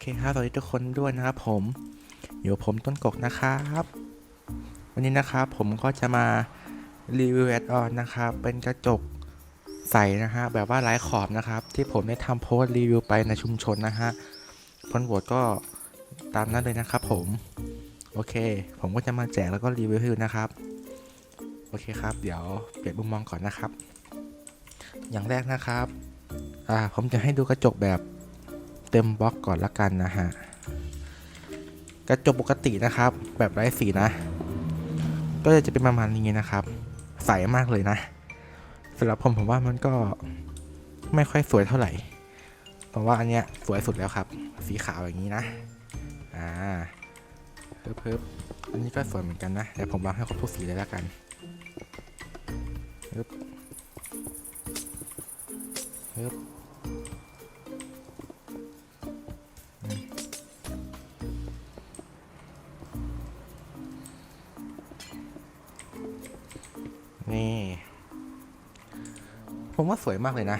เคครับสวัสดีทุกคนด้วยนะครับผมอยู่ผมต้นกกนะครับ วันนี้นะครับผมก็จะมารีวิวแอดออนนะครับ เป็นกระจกใสนะฮะแบบว่าไร้ขอบนะครับ ที่ผมได้ทำโพสต์รีวิวไปในชุมชนนะฮะผลโหวตก็ตามนั้นเลยนะครับผมโอเค ผมก็จะมาแจกแล้วก็รีวิวให้ดูนะครับ โอเคครับ เดี๋ยวเปลี่ยนมุมมองก่อนนะครับ อย่างแรกนะครับ อ่า ผมจะให้ดูกระจกแบบ เต็มบล็อกก่อนละกันนะฮะ กระจกปกตินะครับ แบบไร้สีนะ ก็จะเป็นประมาณนี้นะครับ ใสมากเลยนะสำหรับผมผมว่ามันก็ไม่ค่อยสวยเท่าไหร่เพราะว่าอันเนี้ยสวยสุดแล้วครับ สีขาวอย่างนี้นะ อ่าเพิ่มเพิ่มอันนี้ก็สวยเหมือนกันนะเดี๋ยวผมวางให้ครบทุกสีเลยละกันปึ๊บปึ๊บ นี่ ผมว่าสวยมากเลยนะ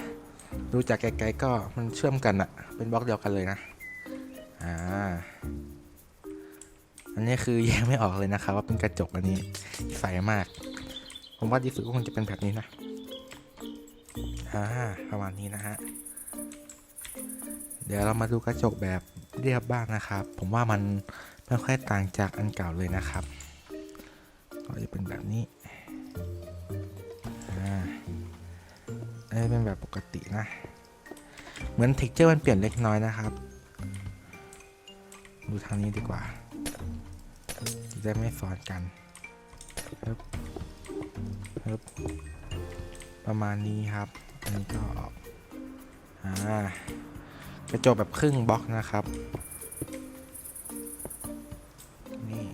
ดูจากไกลๆก็มันเชื่อมกันอะเป็นบล็อกเดียวกันเลยนะ อ่า อันนี้คือแยกไม่ออกเลยนะครับ ว่าเป็นกระจกอันนี้ใสมาก ผมว่าดีสุดก็คงจะเป็นแบบนี้นะ อ่า ประมาณนี้นะฮะ เดี๋ยวเรามาดูกระจกแบบเรียบบ้างนะครับ ผมว่ามันไม่ค่อยต่างจากอันเก่าเลยนะครับ ก็จะเป็นแบบนี้ อันนี้เป็นแบบปกตินะ เหมือนเท็กเจอร์มันเปลี่ยนเล็กน้อยนะครับ ดูทางนี้ดีกว่า จะได้ไม่ซ้อนกันฮึบฮึบประมาณนี้ครับ อันนี้ก็ออกอ่ากระจกแบบครึ่งบล็อกนะครับ นี่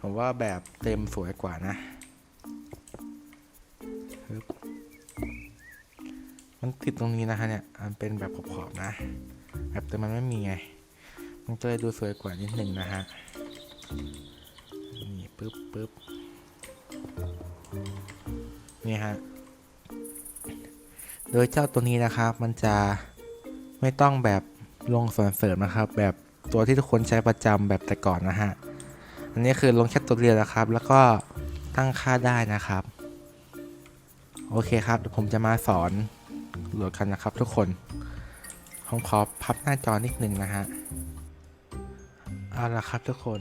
ผมว่าแบบเต็มสวยกว่านะ มันติดตรงนี้นะฮะเนี่ยมันเป็นแบบขอบๆนะ แบบแต่มันไม่มีไง มันก็เลยดูสวยกว่านิดหนึ่งนะฮะ นี่ปึ๊บปึ๊บนี่ฮะ โดยเจ้าตัวนี้นะครับ มันจะไม่ต้องแบบลงส่วนเสริมนะครับ แบบตัวที่ทุกคนใช้ประจำแบบแต่ก่อนนะฮะ อันนี้คือลงแค่ตัวเดียวนะครับ แล้วก็ตั้งค่าได้นะครับ โอเคครับเดี๋ยวผมจะมาสอน โหลดกันนะครับทุกคนผมขอพับหน้าจอนิดนึงนะฮะ เอาละครับทุกคน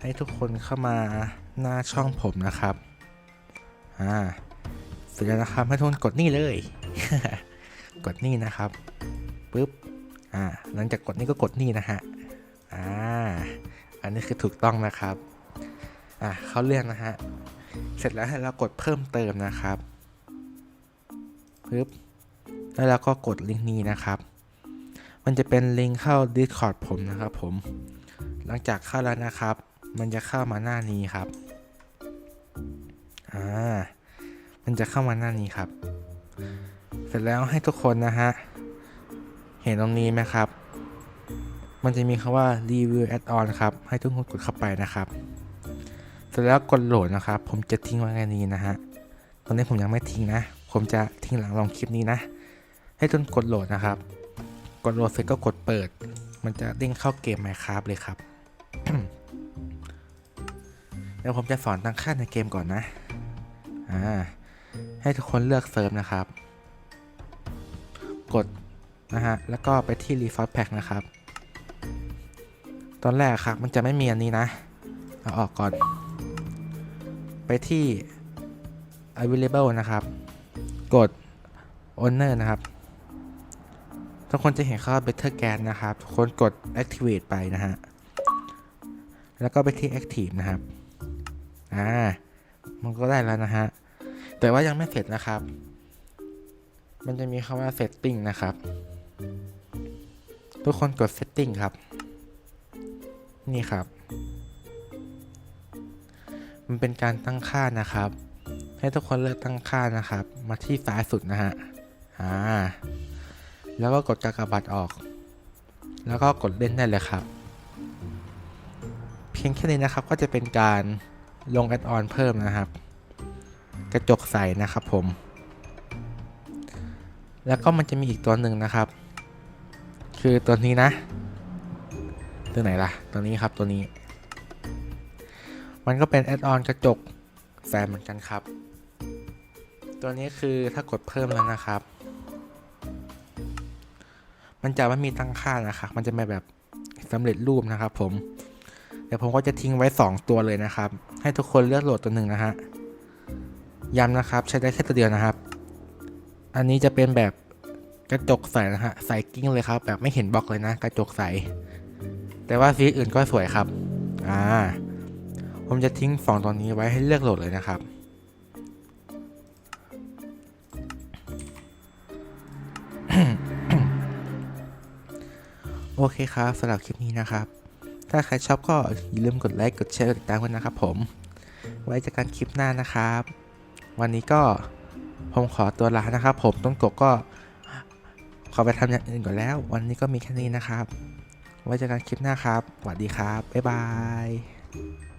ให้ทุกคนเข้ามาหน้าช่องผมนะครับ อ่าเสร็จแล้วนะครับให้ทุกคนกดนี่เลย กดนี่นะครับปุ๊บ อ่า หลังจากกดนี่ก็กดนี่นะฮะ อ่า อันนี้คือถูกต้องนะครับ อะเข้าเรื่องนะฮะ เสร็จแล้วให้เรากดเพิ่มเติมนะครับ ปึ๊บ แล้วเราก็กดลิงก์นี้นะครับ มันจะเป็นลิงก์เข้า Discord ผมนะครับผม หลังจากเข้าแล้วนะครับ มันจะเข้ามาหน้านี้ครับ อ่า มันจะเข้ามาหน้านี้ครับ เสร็จแล้วให้ทุกคนนะฮะ เห็นตรงนี้ไหมครับ มันจะมีคำว่า review add on ครับ ให้ทุกคนกดเข้าไปนะครับ เสร็จแล้วกดโหลดนะครับ ผมจะทิ้งไว้ในนี้นะฮะ ตอนนี้ผมยังไม่ทิ้งนะ ผมจะทิ้งหลังลองคลิปนี้นะ ให้ทุกคนกดโหลดนะครับ กดโหลดเสร็จก็กดเปิด มันจะเด้งเข้าเกม Minecraft เลยครับเดี๋ยวผมจะสอนตั้งค่าในเกมก่อนนะ อ่า ให้ทุกคนเลือกเซิร์ฟนะครับ กดนะฮะ แล้วก็ไปที่ Resource Pack นะครับ ตอนแรกครับมันจะไม่มีอันนี้นะ เอาออกก่อน ไปที่ available นะครับ กด owner นะครับ ทุกคนจะเห็นค่า better gas นะครับทุกคนกด activate ไปนะฮะ แล้วก็ไปที่ active นะครับ อ่า มันก็ได้แล้วนะฮะ แต่ว่ายังไม่เสร็จนะครับ มันจะมีคำว่า setting นะครับ ทุกคนกด setting ครับ นี่ครับ มันเป็นการตั้งค่านะครับ ให้ทุกคนเลือกตั้งค่านะครับ มาที่ซ้ายสุดนะฮะ อ่า แล้วก็กดกากบาทออก แล้วก็กดเล่นได้เลยครับ เพียงแค่นี้นะครับก็จะเป็นการลงแอดออนเพิ่มนะครับ กระจกใสนะครับผม แล้วก็มันจะมีอีกตัวหนึ่งนะครับ คือตัวนี้นะ ตัวไหนล่ะ ตัวนี้ครับตัวนี้ มันก็เป็นแอดออนกระจกแฟนเหมือนกันครับ ตัวนี้คือถ้ากดเพิ่มแล้วนะครับ มันจะไม่มีตั้งค่านะครับ มันจะมาแบบสำเร็จรูปนะครับ ผม เดี๋ยวผมก็จะทิ้งไว้ 2 ตัวเลยนะครับ ให้ทุกคนเลือกโหลดตัวหนึ่งนะฮะ ย้ำนะครับ ใช้ได้แค่ตัวเดียวนะครับ อันนี้จะเป็นแบบกระจกใสนะฮะ ใสกิ้งเลยครับ แบบไม่เห็นบล็อกเลยนะ กระจกใส แต่ว่าสีอื่นก็สวยครับ อ่า ผมจะทิ้งสองตัวนี้ไว้ให้เลือกโหลดเลยนะครับ เคครับสำหรับคลิปนี้นะครับ ถ้าใครชอบก็อย่าลืมกดไลค์กดแชร์กดติดตามกันนะครับผม ไว้เจอกันคลิปหน้านะครับ วันนี้ก็ผมขอตัวลานะครับผมต้นกบก็ขอไปทำอย่างอื่นก่อนแล้ว วันนี้ก็มีแค่นี้นะครับ ไว้เจอกันคลิปหน้าครับสวัสดีครับบ๊ายบาย